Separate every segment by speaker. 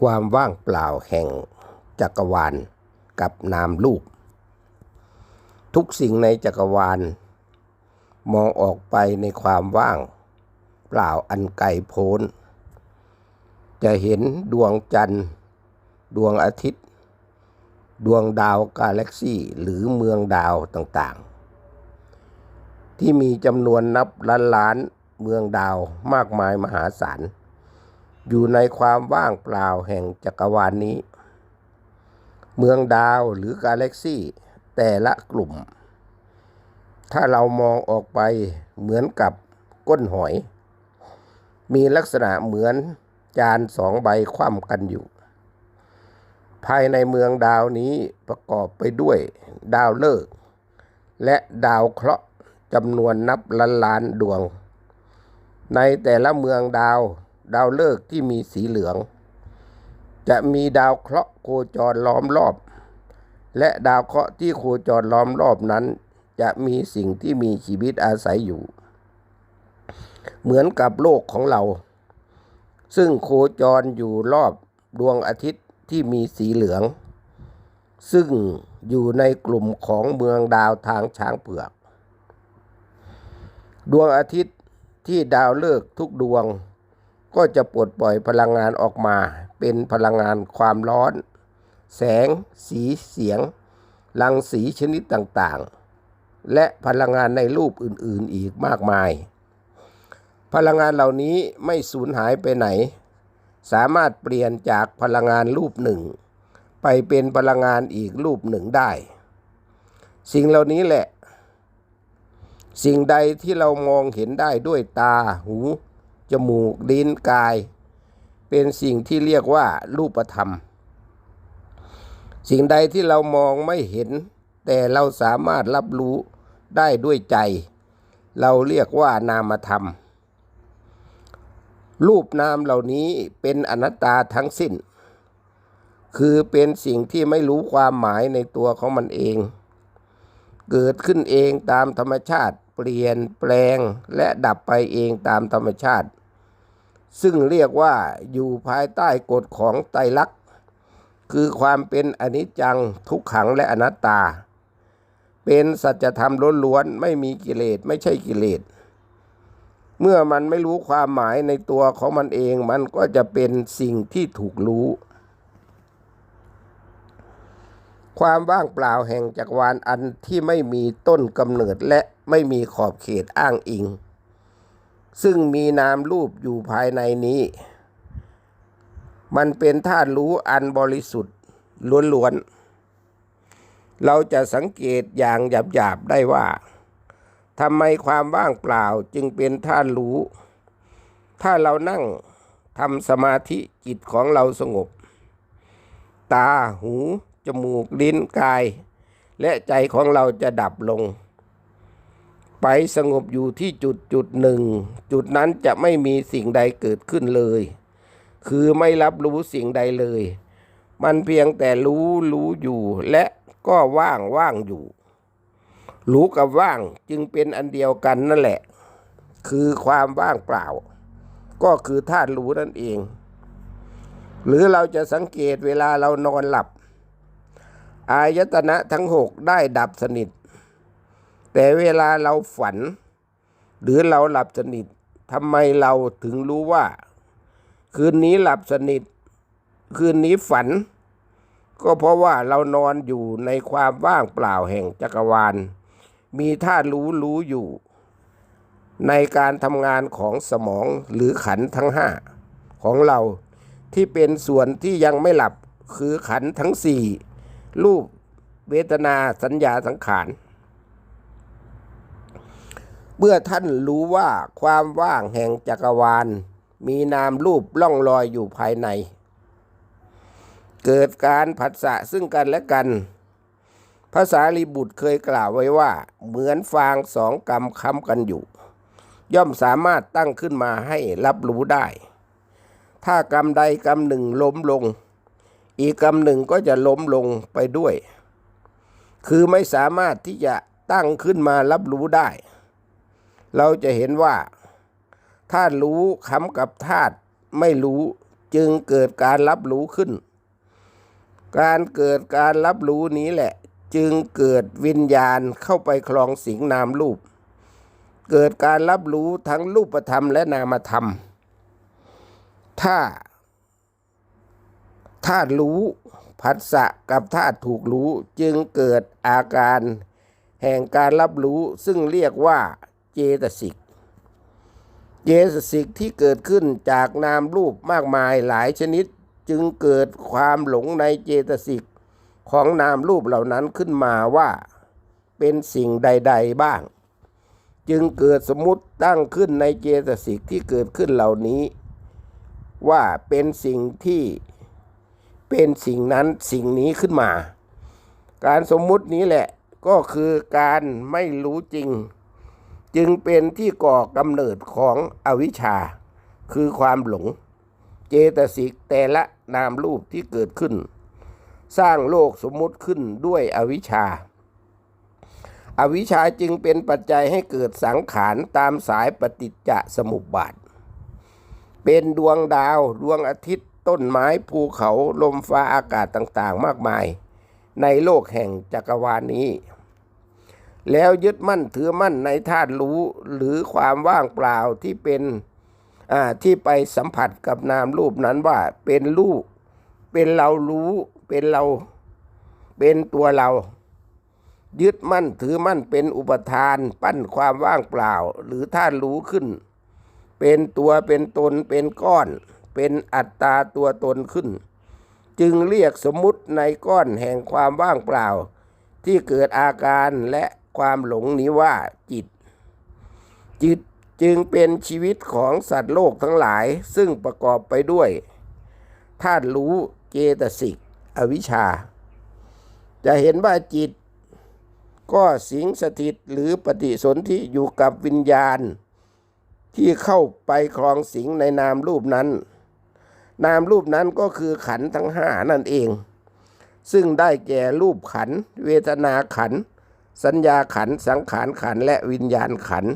Speaker 1: ความว่างเปล่าแห่งจักรวาลกับนามรูป ทุกสิ่งในจักรวาล มองออกไปในความว่าง เปล่าอันไกลโพ้น จะเห็นดวงจันทร์ ดวงอาทิตย์ ดวงดาวกาแล็กซี่หรือเมืองดาวต่างๆ ที่มีจำนวนนับล้านล้านเมืองดาวมากมายมหาศาล อยู่ในความว่างเปล่าแห่งจักรวาลนนี้ เมืองดาวหรือกาแล็กซี่แต่ละกลุ่ม ถ้าเรามองออกไปเหมือนกับก้นหอย มีลักษณะเหมือนจานสองใบคว่ำกันอยู่ ภายในเมืองดาวนี้ประกอบไปด้วยดาวฤกษ์และดาวเคราะห์จำนวนนับล้านล้านดวง ในแต่ละเมืองดาว ดาวฤกษ์ที่มีสีเหลือง จะมีดาวเคราะห์โคจรล้อมรอบ และดาวเคราะห์ที่โคจรล้อมรอบนั้น จะมีสิ่งที่มีชีวิตอาศัยอยู่ เหมือนกับโลกของเรา ซึ่งโคจรอยู่รอบดวงอาทิตย์ที่มีสีเหลือง ซึ่งอยู่ในกลุ่มของเมืองดาวทางช้างเผือก ดวงอาทิตย์ที่ดาวฤกษ์ทุกดวง ก็จะปลดปล่อยพลังงานออกมา เป็นพลังงานความร้อน แสง สีเสียง รังสีชนิดต่างๆ และพลังงานในรูปอื่นๆอีกมากมาย พลังงานเหล่านี้ไม่สูญหายไปไหน สามารถเปลี่ยนจากพลังงานรูปหนึ่ง ไปเป็นพลังงานอีกรูปหนึ่งได้ สิ่งเหล่านี้แหละ สิ่งใดที่เรามองเห็นได้ด้วยตา หู จมูก ลิ้นกาย เป็นสิ่งที่เรียกว่ารูปธรรม สิ่งใดที่เรามองไม่เห็น แต่เราสามารถรับรู้ได้ด้วยใจ เราเรียกว่านามธรรม รูปนามเหล่านี้เป็นอนัตตาทั้งสิ้น คือเป็นสิ่งที่ไม่รู้ความหมายในตัวของมันเอง เกิดขึ้นเองตามธรรมชาติเปลี่ยนแปลงและดับไปเองตามธรรมชาติ ซึ่งเรียกว่าอยู่ภายใต้กฎของไตรลักษณ์คือความเป็นอนิจจังทุกขังและอนัตตา เป็นสัจธรรมล้วนๆไม่มีกิเลสไม่ใช่กิเลส เมื่อมันไม่รู้ความหมายในตัวของมันเองมันก็จะเป็นสิ่งที่ถูกรู้ ความว่างเปล่าแห่งจักรวาลอันที่ไม่มีต้นกำเนิดและไม่มีขอบเขตอ้างอิง ซึ่งมีนามรูปอยู่ภายในนี้ มันเป็นธาตุรู้อันบริสุทธิ์ล้วนๆ เราจะสังเกตอย่างหยาบๆได้ว่าทำไมความว่างเปล่าจึงเป็นธาตุรู้ ถ้าเรานั่งทำสมาธิจิตของเราสงบ ตา หู จมูก ลิ้น กาย และใจของเราจะดับลง ไปสงบอยู่ที่จุดจุดหนึ่ง จุดนั้นจะไม่มีสิ่งใดเกิดขึ้นเลย คือไม่รับรู้สิ่งใดเลย มันเพียงแต่รู้รู้อยู่และก็ว่างว่างอยู่ รู้กับว่างจึงเป็นอันเดียวกันนั่นแหละ คือความว่างเปล่า ก็คือธาตุรู้นั่นเอง หรือเราจะสังเกตเวลาเรานอนหลับ อายตนะทั้งหกได้ดับสนิท แต่เวลาเราฝัน หรือเราหลับสนิททำไมเราถึงรู้ว่า คืนนี้หลับสนิท คืนนี้ฝัน ก็เพราะว่าเรานอนอยู่ในความว่างเปล่าแห่งจักรวาล มีธารู้รู้อยู่ ในการทำงานของสมองหรือขันทั้งห้าของเราที่เป็นส่วนที่ยังไม่หลับคือขันทั้งสี่รูปเวทนาสัญญาสังขาร เมื่อท่านรู้ว่าความว่างแห่งจักรวาล มีนามรูปล่องลอยอยู่ภายใน เกิดการผัสสะซึ่งกันและกันภาษาลีบุตรเคยกล่าวไว้ว่า เหมือนฟางสองกำค้ำกันอยู่ ย่อมสามารถตั้งขึ้นมาให้รับรู้ได้ ถ้ากรรมใดกรรมหนึ่งล้มลง อีกกรรมหนึ่งก็จะล้มลงไปด้วย คือไม่สามารถที่จะตั้งขึ้นมารับรู้ได้ เราจะเห็นว่าธาตุรู้ค้ำกับธาตุไม่รู้จึงเกิดการรับรู้ขึ้น การเกิดการรับรู้นี้แหละ จึงเกิดวิญญาณเข้าไปคลองสิงนามรูป เกิดการรับรู้ทั้งรูปธรรมและนามธรรม ถ้าธาตุรู้ผัสสะกับธาตุถูกรู้จึงเกิดอาการแห่งการรับรู้ซึ่งเรียกว่า เจตสิก เจตสิกที่เกิดขึ้นจากนามรูปมากมายหลายชนิดจึงเกิดความหลงในเจตสิกของนามรูปเหล่านั้นขึ้นมาว่าเป็นสิ่งใด ๆบ้าง จึงเกิดสมมติตั้งขึ้นในเจตสิกที่เกิดขึ้นเหล่านี้ ว่าเป็นสิ่งที่เป็นสิ่งนั้นสิ่งนี้ขึ้นมา การสมมุตินี้แหละก็คือการไม่รู้จริง จึงเป็นที่ก่อกำเนิดของอวิชชา คือความหลง เจตสิกแต่ละนามรูปที่เกิดขึ้น สร้างโลกสมมุติขึ้นด้วยอวิชชา อวิชชาจึงเป็นปัจจัยให้เกิดสังขารตามสายปฏิจจสมุปบาท เป็นดวงดาวดวงอาทิตย์ต้นไม้ภูเขาลมฟ้าอากาศต่างๆ มากมาย ในโลกแห่งจักรวาลนี้ แล้วยึดมั่นถือมั่นในธาตุรู้หรือความว่างเปล่าที่เป็นที่ไปสัมผัสกับนามรูปนั้นว่าเป็นรูปเป็นเรารู้เป็นเราเป็นตัวเรา ยึดมั่นถือมั่นเป็นอุปทานปั้นความว่างเปล่า หรือธาตุรู้ขึ้น เป็นตัวเป็นตนเป็นก้อน เป็นอัตตาตัวตนขึ้น จึงเรียกสมมุติในก้อนแห่งความว่างเปล่า ที่เกิดอาการและ ความหลงนี้ว่าจิต จิตจึงเป็นชีวิตของสัตว์โลกทั้งหลาย ซึ่งประกอบไปด้วยธาตุรู้เจตสิก อวิชชา จะเห็นว่าจิต ก็สิงสถิตหรือปฏิสนธิอยู่กับวิญญาณ ที่เข้าไปครองสิงในนามรูปนั้น นามรูปนั้นก็คือขันธ์ทั้งห้านั่นเอง ซึ่งได้แก่รูปขันธ์เวทนาขันธ์ สัญญาขันสังขารขันและวิญญาณขัน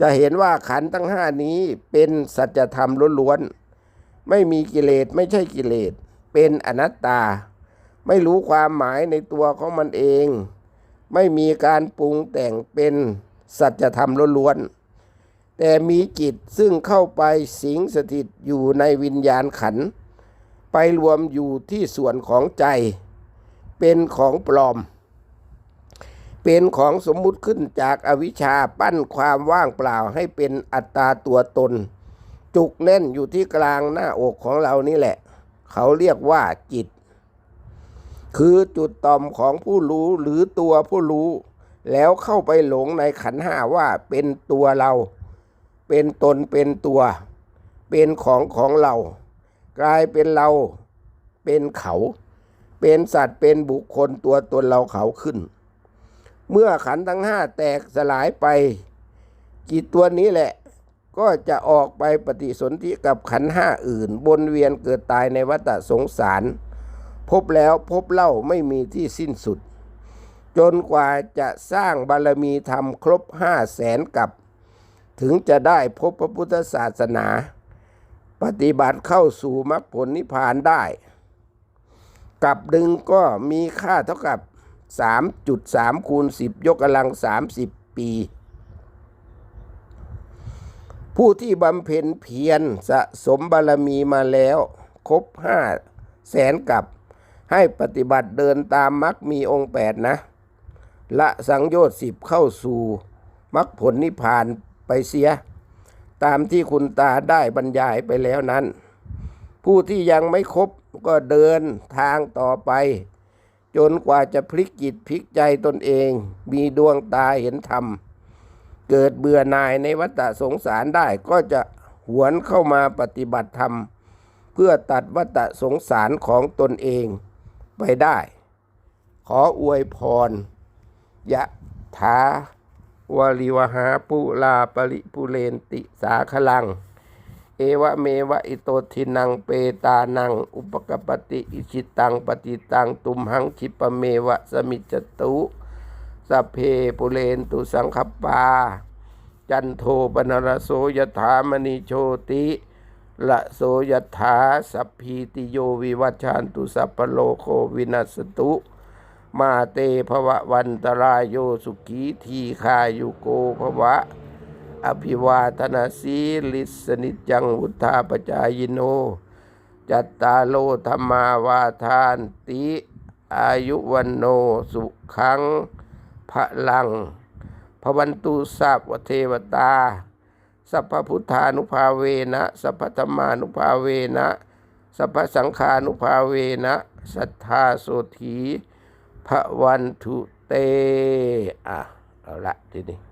Speaker 1: จะเห็นว่าขันทั้งห้านี้เป็นสัจธรรมล้วนๆไม่มีกิเลสไม่ใช่กิเลส เป็นอนัตตา ไม่รู้ความหมายในตัวของมันเอง ไม่มีการปรุงแต่งเป็นสัจธรรมล้วนๆแต่มีจิตซึ่งเข้าไปสิงสถิตอยู่ในวิญญาณขัน ไปรวมอยู่ที่ส่วนของใจ เป็นของปลอม เป็นของสมมุติขึ้นจากอวิชชาปั้นความว่างเปล่าให้เป็นอัตตาตัวตน จุกแน่นอยู่ที่กลางหน้าอกของเรานี่แหละ เขาเรียกว่าจิต คือจุดต่อมของผู้รู้หรือตัวผู้รู้ แล้วเข้าไปหลงในขันห้าว่าเป็นตัวเรา เป็นตนเป็นตัว เป็นของของเรา กลายเป็นเรา เป็นเขา เป็นสัตว์เป็นบุคคลตัวตนเราเขาขึ้น เมื่อขันทั้งห้าแตกสลายไป จิตตัวนี้แหละ ก็จะออกไปปฏิสนธิกับขันห้าอื่น บนเวียนเกิดตายในวัฏสงสาร พบแล้วพบเล่าไม่มีที่สิ้นสุด จนกว่าจะสร้างบารมีธรรมครบห้าแสนกับ ถึงจะได้พบพระพุทธศาสนา ปฏิบัติเข้าสู่มรรคผลนิพพานได้ กับดึงก็มีค่าเท่ากับ 3.3 คูณ 10 ยกกำลัง 30 ปี ผู้ที่บำเพ็ญเพียรสะสมบารมีมาแล้ว ครบห้าแสนกับ ให้ปฏิบัติเดินตามมรรคมีองค์แปดนะ ละสังโยชน์สิบเข้าสู่มรรคผลนิพพานไปเสีย ตามที่คุณตาได้บรรยายไปแล้วนั้น ผู้ที่ยังไม่ครบก็เดินทางต่อไป จนกว่าจะพลิกจิตพลิกใจตนเอง มีดวงตาเห็นธรรม เกิดเบื่อหน่ายในวัฏสงสารได้ก็จะหวนเข้ามาปฏิบัติธรรม เพื่อตัดวัฏสงสารของตนเองไปได้ ขออวยพร ยะถาวริวหาปุลาปริปุเรนติสาคลัง เอวะเมวะอิโตทินังเปตานัง อุปกปปติอิชิตังปฏิตังตุมหังคิปะเมวะสมิจตุสเพปุเรนตุสังคปา จันโทปนรโสยถามณีโชติละโสยถาสัพพีติโยวิวัชชันตุสัพพโลโควินัสตุ มาเตภวะวันตรายโยสุขีทีคายุโกภวะ อภิวาทนาสีลิสนิจังวุธาปจายโน จัตตาโลธรรมาวาทานติ อายุวันโนสุขังพะลังพวันตุสัพวเทวตา สัพพพุทธานุภาเวนะ สัพพธรรมานุภาเวนะ สัพพสังฆานุภาเวนะ สัทธาโสธีพระวันทุเต อะ เอาละทีนี้